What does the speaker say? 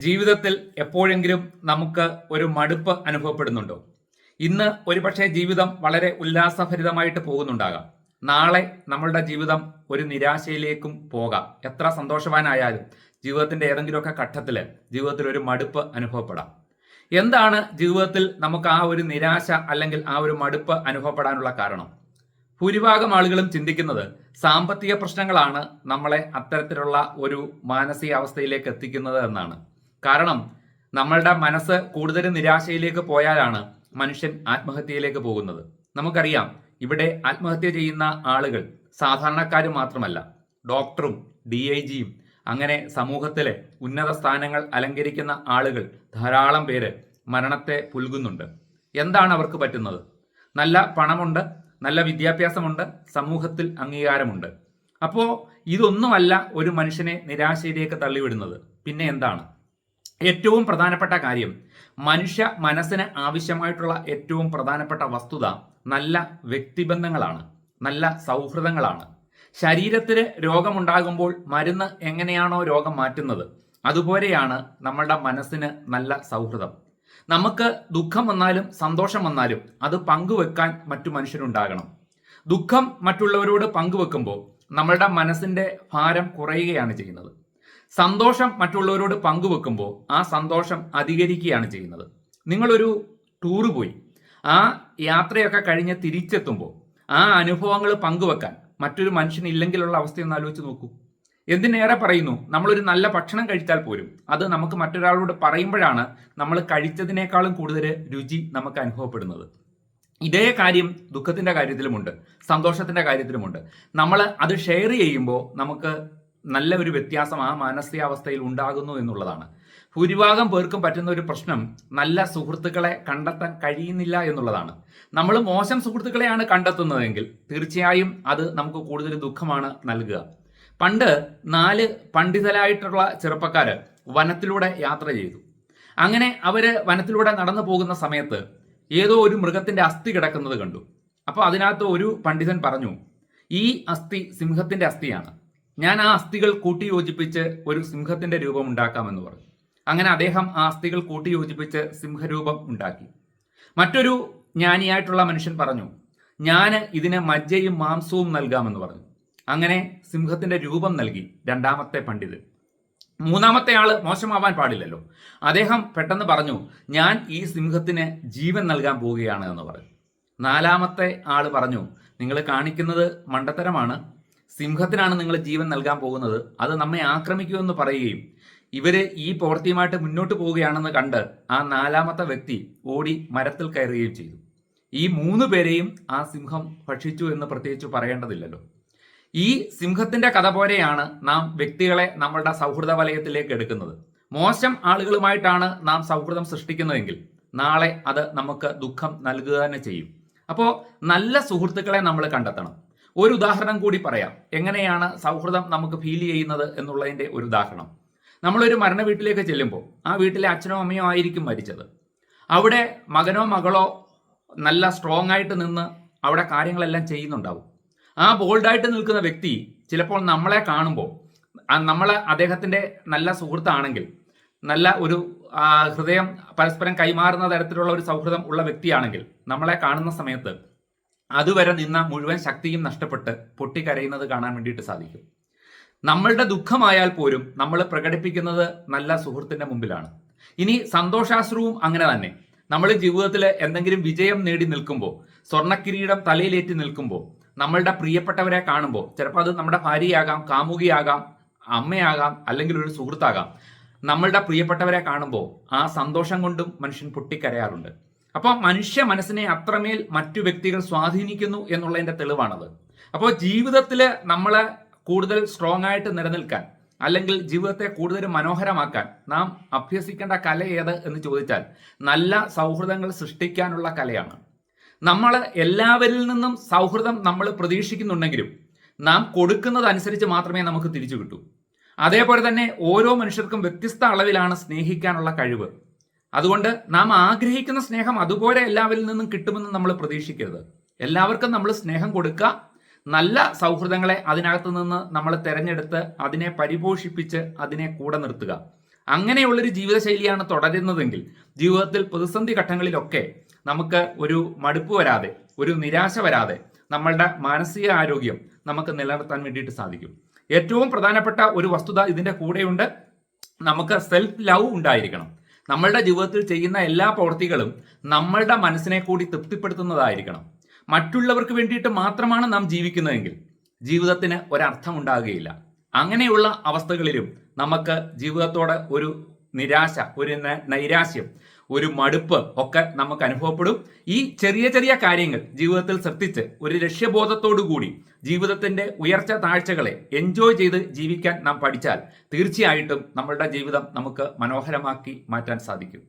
ജീവിതത്തിൽ എപ്പോഴെങ്കിലും നമുക്ക് ഒരു മടുപ്പ് അനുഭവപ്പെടുന്നുണ്ടോ? ഇന്ന് ഒരുപക്ഷെ ജീവിതം വളരെ ഉല്ലാസഭരിതമായിട്ട് പോകുന്നുണ്ടാകാം. നാളെ നമ്മളുടെ ജീവിതം ഒരു നിരാശയിലേക്കും പോകാം. എത്ര സന്തോഷവാനായാലും ജീവിതത്തിന്റെ ഏതെങ്കിലുമൊക്കെ ഘട്ടത്തിൽ ജീവിതത്തിൽ ഒരു മടുപ്പ് അനുഭവപ്പെടാം. എന്താണ് ജീവിതത്തിൽ നമുക്ക് ആ ഒരു നിരാശ അല്ലെങ്കിൽ ആ ഒരു മടുപ്പ് അനുഭവപ്പെടാനുള്ള കാരണം? ഭൂരിഭാഗം ആളുകളും ചിന്തിക്കുന്നത് സാമ്പത്തിക പ്രശ്നങ്ങളാണ് നമ്മളെ അത്തരത്തിലുള്ള ഒരു മാനസികാവസ്ഥയിലേക്ക് എത്തിക്കുന്നത് എന്നാണ്. കാരണം നമ്മളുടെ മനസ്സ് കൂടുതൽ നിരാശയിലേക്ക് പോയാലാണ് മനുഷ്യൻ ആത്മഹത്യയിലേക്ക് പോകുന്നത്. നമുക്കറിയാം ഇവിടെ ആത്മഹത്യ ചെയ്യുന്ന ആളുകൾ സാധാരണക്കാർ മാത്രമല്ല ഡോക്ടറും ഡി ഐ ജിയും അങ്ങനെ സമൂഹത്തിലെ ഉന്നത സ്ഥാനങ്ങൾ അലങ്കരിക്കുന്ന ആളുകൾ ധാരാളം പേര് മരണത്തെ പുൽകുന്നുണ്ട്. എന്താണ് അവർക്ക് പറ്റുന്നത്? നല്ല പണമുണ്ട് നല്ല വിദ്യാഭ്യാസമുണ്ട് സമൂഹത്തിൽ അംഗീകാരമുണ്ട്. അപ്പോൾ ഇതൊന്നുമല്ല ഒരു മനുഷ്യനെ നിരാശയിലേക്ക് തള്ളിവിടുന്നത്. പിന്നെ എന്താണ്? ഏറ്റവും പ്രധാനപ്പെട്ട കാര്യം മനുഷ്യ മനസ്സിന് ആവശ്യമായിട്ടുള്ള ഏറ്റവും പ്രധാനപ്പെട്ട വസ്തുത നല്ല വ്യക്തിബന്ധങ്ങളാണ് നല്ല സൗഹൃദങ്ങളാണ്. ശരീരത്തിന് രോഗമുണ്ടാകുമ്പോൾ മരുന്ന് എങ്ങനെയാണോ രോഗം മാറ്റുന്നത് അതുപോലെയാണ് നമ്മളുടെ മനസ്സിന് നല്ല സൗഹൃദം. നമുക്ക് ദുഃഖം വന്നാലും സന്തോഷം വന്നാലും അത് പങ്കുവെക്കാൻ മറ്റു മനുഷ്യരുണ്ടാകണം. ദുഃഖം മറ്റുള്ളവരോട് പങ്കുവെക്കുമ്പോൾ നമ്മളുടെ മനസ്സിന്റെ ഭാരം കുറയുകയാണ് ചെയ്യുന്നത്. സന്തോഷം മറ്റുള്ളവരോട് പങ്കുവെക്കുമ്പോൾ ആ സന്തോഷം അധികരിക്കുകയാണ് ചെയ്യുന്നത്. നിങ്ങളൊരു ടൂറ് പോയി. ആ യാത്രയൊക്കെ കഴിഞ്ഞ് തിരിച്ചെത്തുമ്പോൾ ആ അനുഭവങ്ങൾ പങ്കുവെക്കാൻ മറ്റൊരു മനുഷ്യനില്ലെങ്കിലുള്ള അവസ്ഥയൊന്ന് ആലോചിച്ച് നോക്കൂ. എന്തിനേറെ പറയുന്നു? നമ്മളൊരു നല്ല ഭക്ഷണം കഴിച്ചാൽ പോലും അത് നമുക്ക് മറ്റൊരാളോട് പറയുമ്പോഴാണ് നമ്മൾ കഴിച്ചതിനേക്കാളും കൂടുതൽ രുചി നമുക്ക് അനുഭവപ്പെടുന്നത്. ഇതേ കാര്യം ദുഃഖത്തിന്റെ കാര്യത്തിലുമുണ്ട് സന്തോഷത്തിന്റെ കാര്യത്തിലുമുണ്ട്. നമ്മൾ അത് ഷെയർ ചെയ്യുമ്പോൾ നമുക്ക് നല്ല ഒരു വ്യത്യാസം ആ മാനസികാവസ്ഥയിൽ ഉണ്ടാകുന്നു എന്നുള്ളതാണ്. ഭൂരിഭാഗം പേർക്കും പറ്റുന്ന ഒരു പ്രശ്നം നല്ല സുഹൃത്തുക്കളെ കണ്ടെത്താൻ കഴിയുന്നില്ല എന്നുള്ളതാണ്. നമ്മൾ മോശം സുഹൃത്തുക്കളെയാണ് കണ്ടെത്തുന്നതെങ്കിൽ തീർച്ചയായും അത് നമുക്ക് കൂടുതൽ ദുഃഖമാണ് നൽകുക. പണ്ട് നാല് പണ്ഡിതരായിട്ടുള്ള ചെറുപ്പക്കാർ വനത്തിലൂടെ യാത്ര ചെയ്തു. അങ്ങനെ അവർ വനത്തിലൂടെ നടന്നു പോകുന്ന സമയത്ത് ഏതോ ഒരു മൃഗത്തിന്റെ അസ്ഥി കിടക്കുന്നത് കണ്ടു. അപ്പോൾ അതിനകത്ത് ഒരു പണ്ഡിതൻ പറഞ്ഞു ഈ അസ്ഥി സിംഹത്തിന്റെ അസ്ഥിയാണ്. ഞാൻ ആ അസ്ഥികൾ കൂട്ടിയോജിപ്പിച്ച് ഒരു സിംഹത്തിന്റെ രൂപം ഉണ്ടാക്കാമെന്ന് പറഞ്ഞു. അങ്ങനെ അദ്ദേഹം ആ അസ്ഥികൾ കൂട്ടിയോജിപ്പിച്ച് സിംഹരൂപം ഉണ്ടാക്കി. മറ്റൊരു ജ്ഞാനിയായിട്ടുള്ള മനുഷ്യൻ പറഞ്ഞു ഞാൻ ഇതിന് മജ്ജയും മാംസവും നൽകാമെന്ന് പറഞ്ഞു. അങ്ങനെ സിംഹത്തിന്റെ രൂപം നൽകി രണ്ടാമത്തെ പണ്ഡിതൻ മൂന്നാമത്തെ ആൾ മോശമാവാൻ പാടില്ലല്ലോ. അദ്ദേഹം പെട്ടെന്ന് പറഞ്ഞു ഞാൻ ഈ സിംഹത്തിന് ജീവൻ നൽകാൻ പോവുകയാണ് എന്ന് പറഞ്ഞു. നാലാമത്തെ ആൾ പറഞ്ഞു നിങ്ങൾ കാണിക്കുന്നത് മണ്ടത്തരമാണ്. സിംഹത്തിനാണ് നിങ്ങൾ ജീവൻ നൽകാൻ പോകുന്നത്. അത് നമ്മെ ആക്രമിക്കുമെന്ന് പറയുകയും ഇവർ ഈ പ്രവൃത്തിയുമായിട്ട് മുന്നോട്ട് പോവുകയാണെന്ന് കണ്ട് ആ നാലാമത്തെ വ്യക്തി ഓടി മരത്തിൽ കയറുകയും ചെയ്തു. ഈ മൂന്ന് പേരെയും ആ സിംഹം ഭക്ഷിച്ചു എന്ന് പ്രത്യേകിച്ച് പറയേണ്ടതില്ലല്ലോ. ഈ സിംഹത്തിന്റെ കഥ പോലെയാണ് നാം വ്യക്തികളെ നമ്മളുടെ സൗഹൃദ വലയത്തിലേക്ക് എടുക്കുന്നത്. മോശം ആളുകളുമായിട്ടാണ് നാം സൗഹൃദം സൃഷ്ടിക്കുന്നതെങ്കിൽ നാളെ അത് നമുക്ക് ദുഃഖം നൽകുക തന്നെ ചെയ്യും. അപ്പോൾ നല്ല സുഹൃത്തുക്കളെ നമ്മൾ കണ്ടെത്തണം. ഒരു ഉദാഹരണം കൂടി പറയാം. എങ്ങനെയാണ് സൗഹൃദം നമുക്ക് ഫീൽ ചെയ്യുന്നത് എന്നുള്ളതിന്റെ ഒരു ഉദാഹരണം. നമ്മളൊരു മരണ വീട്ടിലേക്ക് ചെല്ലുമ്പോൾ ആ വീട്ടിലെ അച്ഛനോ അമ്മയോ ആയിരിക്കും മരിച്ചത്. അവിടെ മകനോ മകളോ നല്ല സ്ട്രോങ് ആയിട്ട് നിന്ന് അവിടെ കാര്യങ്ങളെല്ലാം ചെയ്യുന്നുണ്ടാവും. ആ ബോൾഡായിട്ട് നിൽക്കുന്ന വ്യക്തി ചിലപ്പോൾ നമ്മളെ കാണുമ്പോൾ നമ്മൾ അദ്ദേഹത്തിന്റെ നല്ല സുഹൃത്താണെങ്കിൽ നല്ല ഒരു ഹൃദയം പരസ്പരം കൈമാറുന്ന തരത്തിലുള്ള ഒരു സൗഹൃദം ഉള്ള വ്യക്തിയാണെങ്കിൽ നമ്മളെ കാണുന്ന സമയത്ത് അതുവരെ നിന്ന മുഴുവൻ ശക്തിയും നഷ്ടപ്പെട്ട് പൊട്ടിക്കരയുന്നത് കാണാൻ വേണ്ടിയിട്ട് സാധിക്കും. നമ്മളുടെ ദുഃഖമായാൽ പോലും നമ്മൾ പ്രകടിപ്പിക്കുന്നത് നല്ല സുഹൃത്തിന്റെ മുമ്പിലാണ്. ഇനി സന്തോഷാശ്രുവും അങ്ങനെ തന്നെ. നമ്മൾ ജീവിതത്തിൽ എന്തെങ്കിലും വിജയം നേടി നിൽക്കുമ്പോൾ സ്വർണക്കിരീടം തലയിലേറ്റി നിൽക്കുമ്പോൾ നമ്മളുടെ പ്രിയപ്പെട്ടവരെ കാണുമ്പോൾ ചിലപ്പോൾ അത് നമ്മുടെ ഭാര്യയാകാം കാമുകിയാകാം അമ്മയാകാം അല്ലെങ്കിൽ ഒരു സുഹൃത്താകാം. നമ്മളുടെ പ്രിയപ്പെട്ടവരെ കാണുമ്പോൾ ആ സന്തോഷം കൊണ്ടും മനുഷ്യൻ പൊട്ടിക്കരയാറുണ്ട്. അപ്പോൾ മനുഷ്യ മനസ്സിനെ അത്രമേൽ മറ്റു വ്യക്തികൾ സ്വാധീനിക്കുന്നു എന്നുള്ളതിന്റെ തെളിവാണത്. അപ്പോൾ ജീവിതത്തിൽ നമ്മൾ കൂടുതൽ സ്ട്രോങ് ആയിട്ട് നിലനിൽക്കാൻ അല്ലെങ്കിൽ ജീവിതത്തെ കൂടുതൽ മനോഹരമാക്കാൻ നാം അഭ്യസിക്കേണ്ട കല ഏത് എന്ന് ചോദിച്ചാൽ നല്ല സൗഹൃദങ്ങൾ സൃഷ്ടിക്കാനുള്ള കലയാണ്. നമ്മൾ എല്ലാവരിൽ നിന്നും സൗഹൃദം നമ്മൾ പ്രതീക്ഷിക്കുന്നുണ്ടെങ്കിലും നാം കൊടുക്കുന്നതനുസരിച്ച് മാത്രമേ നമുക്ക് തിരിച്ചു കിട്ടൂ. അതേപോലെ തന്നെ ഓരോ മനുഷ്യർക്കും വ്യത്യസ്ത അളവിലാണ് സ്നേഹിക്കാനുള്ള കഴിവ്. അതുകൊണ്ട് നാം ആഗ്രഹിക്കുന്ന സ്നേഹം അതുപോലെ എല്ലാവരിൽ നിന്നും കിട്ടുമെന്ന് നമ്മൾ പ്രതീക്ഷിക്കരുത്. എല്ലാവർക്കും നമ്മൾ സ്നേഹം കൊടുക്കുക. നല്ല സൗഹൃദങ്ങളെ അതിനകത്ത് നിന്ന് നമ്മൾ തിരഞ്ഞെടുത്ത് അതിനെ പരിപോഷിപ്പിച്ച് അതിനെ കൂടെ നിർത്തുക. അങ്ങനെയുള്ളൊരു ജീവിതശൈലിയാണ് തുടരുന്നതെങ്കിൽ ജീവിതത്തിൽ പ്രതിസന്ധി ഘട്ടങ്ങളിലൊക്കെ നമുക്ക് ഒരു മടുപ്പ് വരാതെ ഒരു നിരാശ വരാതെ നമ്മളുടെ മാനസിക ആരോഗ്യം നമുക്ക് നിലനിർത്താൻ വേണ്ടിയിട്ട് സാധിക്കും. ഏറ്റവും പ്രധാനപ്പെട്ട ഒരു വസ്തുത ഇതിന്റെ കൂടെയുണ്ട്. നമുക്ക് സെൽഫ് ലവ് ഉണ്ടായിരിക്കണം. നമ്മളുടെ ജീവിതത്തിൽ ചെയ്യുന്ന എല്ലാ പ്രവൃത്തികളും നമ്മളുടെ മനസ്സിനെ കൂടി തൃപ്തിപ്പെടുത്തുന്നതായിരിക്കണം. മറ്റുള്ളവർക്ക് വേണ്ടിയിട്ട് മാത്രമാണ് നാം ജീവിക്കുന്നതെങ്കിൽ ജീവിതത്തിന് ഒരർത്ഥം ഉണ്ടാകുകയില്ല. അങ്ങനെയുള്ള അവസ്ഥകളിലും നമുക്ക് ജീവിതത്തോടെ ഒരു നിരാശ ഒരു നൈരാശ്യം ഒരു മടുപ്പ് ഒക്കെ നമുക്ക് അനുഭവപ്പെടും. ഈ ചെറിയ ചെറിയ കാര്യങ്ങൾ ജീവിതത്തിൽ ശ്രദ്ധിച്ച് ഒരു ലക്ഷ്യബോധത്തോടു കൂടി ജീവിതത്തിന്റെ ഉയർച്ച താഴ്ചകളെ എൻജോയ് ചെയ്ത് ജീവിക്കാൻ നാം പഠിച്ചാൽ തീർച്ചയായിട്ടും നമ്മളുടെ ജീവിതം നമുക്ക് മനോഹരമാക്കി മാറ്റാൻ സാധിക്കും.